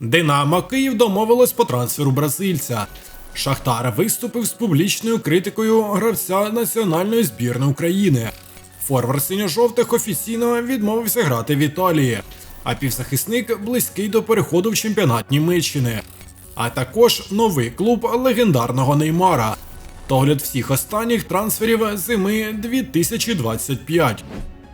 Динамо Київ домовилось по трансферу бразильця. Шахтар виступив з публічною критикою гравця національної збірної України. Форвард синьо-жовтих офіційно відмовився грати в Італії, а півзахисник близький до переходу в чемпіонат Німеччини. А також новий клуб легендарного Неймара. Догляд всіх останніх трансферів зими 2025.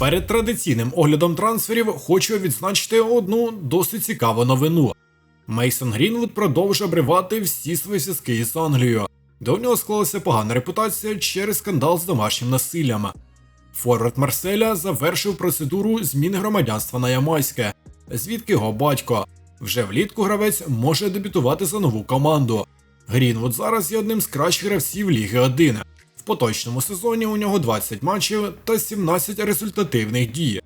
Перед традиційним оглядом трансферів хочу відзначити одну досить цікаву новину. Мейсон Грінвуд продовжує обривати всі свої зв'язки із Англією, у нього склалася погана репутація через скандал з домашнім насиллям. Форвард Марселя завершив процедуру зміни громадянства на ямайське, звідки його батько. Вже влітку гравець може дебютувати за нову команду. Грінвуд зараз є одним з кращих гравців Ліги 1. В поточному сезоні у нього 20 матчів та 17 результативних дій.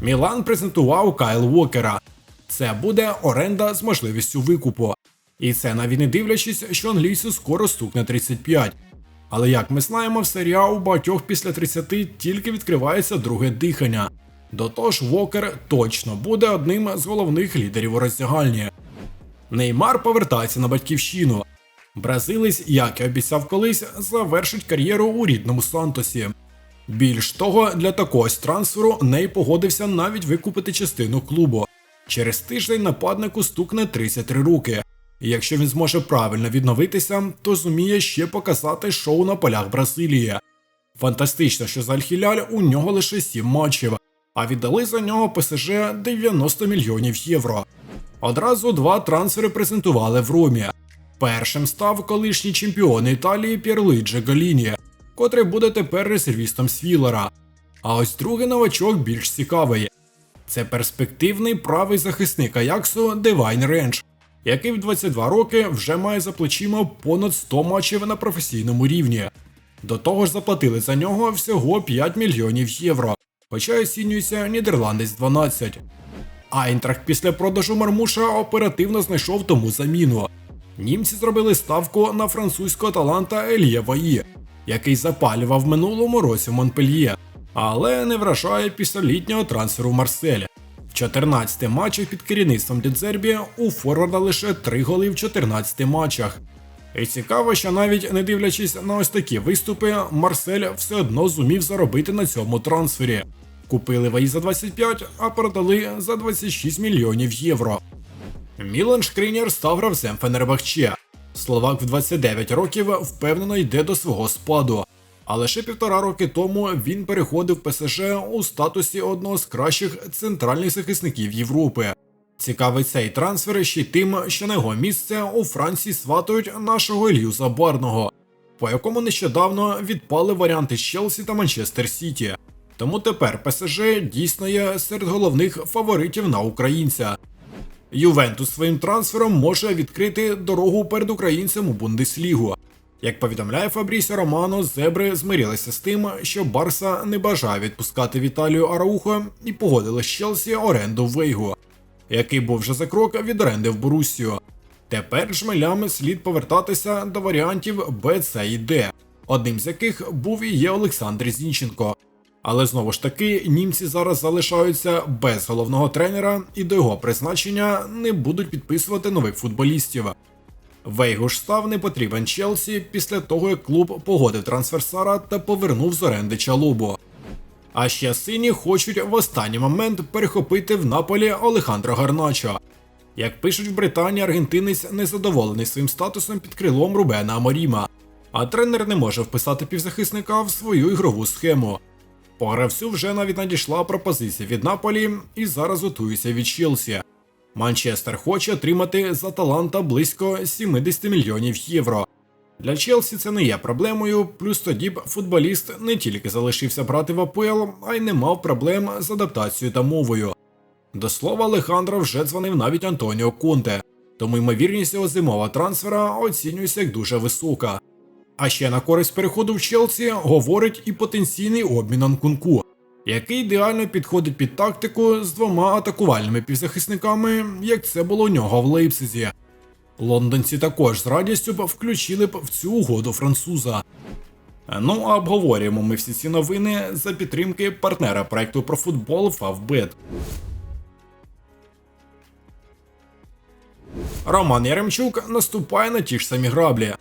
Мілан презентував Кайл Уокера. Це буде оренда з можливістю викупу. І це навіть не дивлячись, що англійцю скоро стукне 35. Але як ми знаємо, в серіа у багатьох після 30 тільки відкривається друге дихання. До того ж, Вокер точно буде одним з головних лідерів у роздягальні. Неймар повертається на батьківщину. Бразилець, як і обіцяв колись, завершить кар'єру у рідному Сантосі. Більш того, для такого ж трансферу Ней погодився навіть викупити частину клубу. Через тиждень нападнику стукне 33 роки. І якщо він зможе правильно відновитися, то зуміє ще показати шоу на полях Бразилії. Фантастично, що за Аль-Хіляль у нього лише 7 матчів, а віддали за нього ПСЖ 90 мільйонів євро. Одразу два трансфери презентували в Ромі. Першим став колишній чемпіон Італії П'єрлиджі Галіні, котрий буде тепер резервістом Свілера. А ось другий новачок більш цікавий. Це перспективний правий захисник Аяксу Девайн Ренч, який в 22 роки вже має за плечима понад 100 матчів на професійному рівні. До того ж заплатили за нього всього 5 мільйонів євро, хоча оцінюється Нідерландець 12. Айнтрахт після продажу Мармуша оперативно знайшов тому заміну. Німці зробили ставку на французького таланта Елія Ваї, який запалював минулому році в Монпельє, але не вражає після літнього трансферу в Марселі. В 14 матчах під керівництвом Дідзербі у Форварда лише 3 голи в 14 матчах. І цікаво, що навіть не дивлячись на ось такі виступи, Марсель все одно зумів заробити на цьому трансфері. Купили Ваї за 25, а продали за 26 мільйонів євро. Мілан Шкрінєр став гравцем Фенербахче. Словак в 29 років впевнено йде до свого спаду. А лише півтора роки тому він переходив ПСЖ у статусі одного з кращих центральних захисників Європи. Цікавий цей трансфер ще й тим, що на його місце у Франції сватають нашого Ілью Забарного, по якому нещодавно відпали варіанти Челсі та Манчестер Сіті. Тому тепер ПСЖ дійсно є серед головних фаворитів на українця. Ювентус своїм трансфером може відкрити дорогу перед українцем у Бундеслігу. Як повідомляє Фабрісіо Романо, зебри змирилися з тим, що Барса не бажає відпускати Віталію Араухо і погодили з Челсі оренду Вейгу, який був вже за крок від оренди в Борусію. Тепер жмелями слід повертатися до варіантів Б, С і Д, одним з яких був і є Олександр Зінченко. Але знову ж таки, німці зараз залишаються без головного тренера і до його призначення не будуть підписувати нових футболістів. Вейгу ж став не потрібен Челсі після того, як клуб погодив трансфер Сара та повернув з оренди Чалубу. А ще сині хочуть в останній момент перехопити в Наполі Олехандро Гарначо. Як пишуть в Британії, аргентинець незадоволений своїм статусом під крилом Рубена Аморіма, а тренер не може вписати півзахисника в свою ігрову схему. По гравцю вже навіть надійшла пропозиція від Наполі і зараз готується від Челсі. Манчестер хоче отримати за таланта близько 70 мільйонів євро. Для Челсі це не є проблемою, плюс тоді б футболіст не тільки залишився брати в АПЛ, а й не мав проблем з адаптацією та мовою. До слова, Алехандро вже дзвонив навіть Антоніо Конте, тому ймовірність його зимового трансфера оцінюється як дуже висока. А ще на користь переходу в Челсі говорить і потенційний обмін Анкунку, який ідеально підходить під тактику з двома атакувальними півзахисниками, як це було у нього в Лейпцизі. Лондонці також з радістю б включили б в цю угоду француза. Ну а обговорюємо ми всі ці новини за підтримки партнера проекту про футбол Favbet. Роман Яремчук наступає на ті ж самі граблі.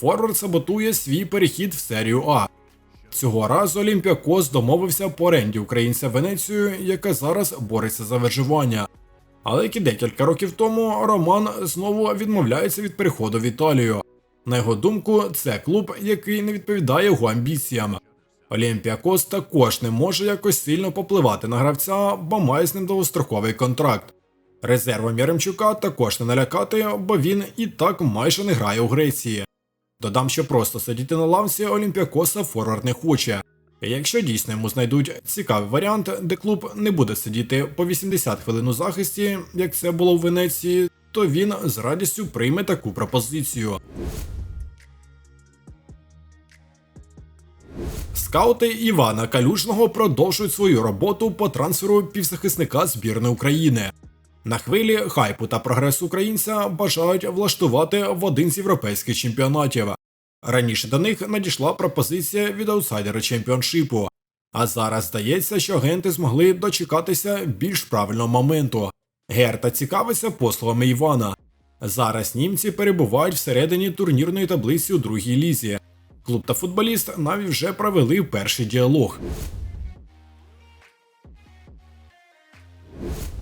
Форвард саботує свій перехід в серію А. Цього разу Олімпіакос домовився по оренді українця Венецію, яка зараз бореться за виживання. Але як і декілька років тому Роман знову відмовляється від переходу в Італію. На його думку, це клуб, який не відповідає його амбіціям. Олімпіакос також не може якось сильно попливати на гравця, бо має з ним довгостроковий контракт. Резервом Яремчука також не налякати, бо він і так майже не грає у Греції. Додам, що просто сидіти на лавці Олімпіакоса форвард не хоче. Якщо дійсно йому знайдуть цікавий варіант, де клуб не буде сидіти по 80 хвилин у захисті, як це було в Венеції, то він з радістю прийме таку пропозицію. Скаути Івана Калюжного продовжують свою роботу по трансферу півзахисника збірної України. На хвилі хайпу та прогресу українця бажають влаштувати в один з європейських чемпіонатів. Раніше до них надійшла пропозиція від аутсайдера чемпіоншипу, а зараз здається, що агенти змогли дочекатися більш правильного моменту. Герта цікавиться послугами Івана. Зараз німці перебувають всередині турнірної таблиці у другій лізі. Клуб та футболіст навіть вже провели перший діалог.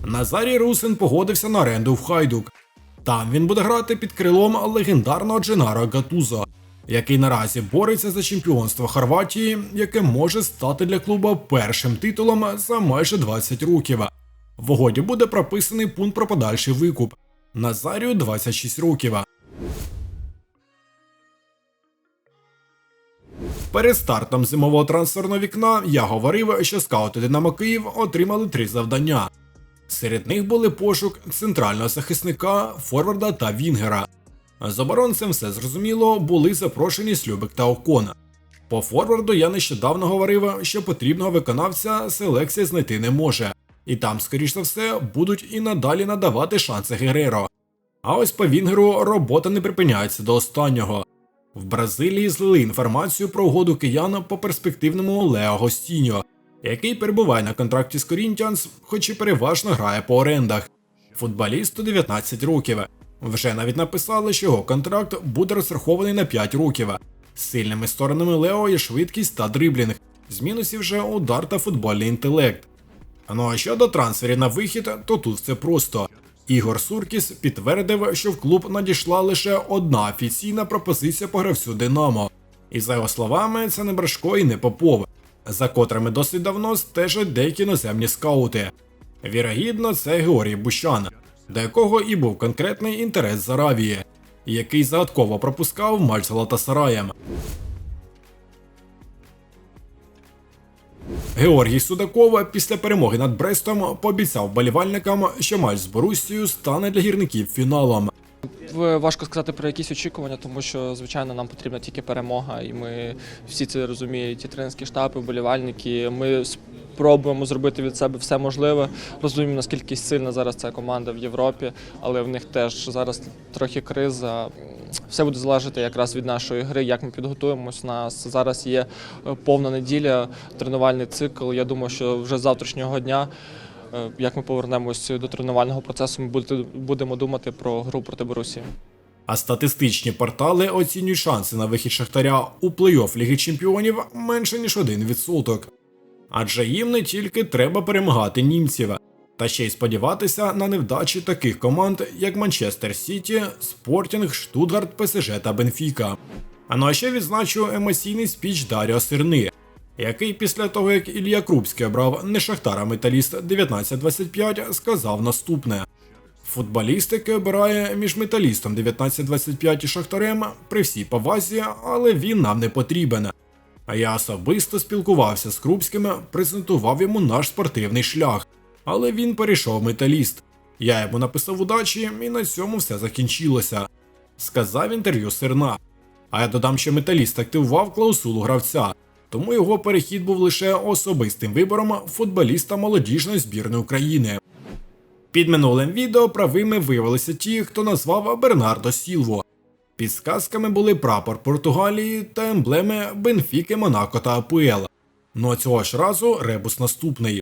Назарій Русин погодився на оренду в Хайдук. Там він буде грати під крилом легендарного Дженаро Гатузо, який наразі бореться за чемпіонство Хорватії, яке може стати для клуба першим титулом за майже 20 років. В угоді буде прописаний пункт про подальший викуп. Назарію 26 років. Перед стартом зимового трансферного вікна я говорив, що скаути Динамо Київ отримали три завдання. Серед них були пошук центрального захисника, форварда та Вінгера. З оборонцем все зрозуміло, були запрошені Слюбик та Окона. По форварду я нещодавно говорив, що потрібного виконавця селекція знайти не може, і там, скоріш за все, будуть і надалі надавати шанси Гереро. А ось по Вінгеру робота не припиняється до останнього. В Бразилії злили інформацію про угоду киян по перспективному Лео Гостіньо, який перебуває на контракті з Корінтіанс, хоч і переважно грає по орендах. Футболісту 19 років. Вже навіть написали, що його контракт буде розрахований на 5 років. З Сильними сторонами Лео є швидкість та дриблінг, з мінусів вже удар та футбольний інтелект. Ну а щодо трансферів на вихід, то тут все просто. Ігор Суркіс підтвердив, що в клуб надійшла лише одна офіційна пропозиція по гравцю Динамо. І за його словами, це не Брашко і не Попов, за котрими досить давно стежать деякі іноземні скаути. Вірогідно, це Георгій Бущан, до якого і був конкретний інтерес з Аравії, який загадково пропускав матч з Галатасараєм. Георгій Судаков після перемоги над Брестом пообіцяв болівальникам, що матч з Боруссією стане для гірників фіналом. В- Важко сказати про якісь очікування, тому що звичайно нам потрібна тільки перемога, і ми всі це розуміють. І тренерські штаби, вболівальники. Ми спробуємо зробити від себе все можливе. Розуміємо, наскільки сильна зараз ця команда в Європі, але в них теж зараз трохи криза. Все буде залежати якраз від нашої гри, як ми підготуємось. У нас зараз є е, повна неділя, тренувальний цикл. Я думаю, що вже з завтрашнього дня. Е, Як ми повернемось до тренувального процесу, ми будемо думати про гру проти Борусії. А статистичні портали оцінюють шанси на вихід Шахтаря у плей-офф Ліги Чемпіонів менше ніж 1%. Адже їм не тільки треба перемагати німців, та ще й сподіватися на невдачі таких команд, як Манчестер Сіті, Спортінг, Штутгарт, ПСЖ та Бенфіка. А ну а ще відзначу емоційний спіч Даріо Сирни, який після того, як Ілля Крупський обрав не Шахтара Металіст 1925, сказав наступне. Футболіст, який обирає між металістом 1925 і Шахтарем при всій повазі, але він нам не потрібен. А я особисто спілкувався з Крупським, презентував йому наш спортивний шлях, але він перейшов металіст. Я йому написав удачі, і на цьому все закінчилося. Сказав інтерв'ю Серна. А я додам, що металіст активував клаусулу гравця, тому його перехід був лише особистим вибором футболіста молодіжної збірної України. Під минулим відео правими виявилися ті, хто назвав Бернардо Сілво. Підсказками були прапор Португалії та емблеми Бенфіки, Монако та Апуела. Ну а цього ж разу ребус наступний.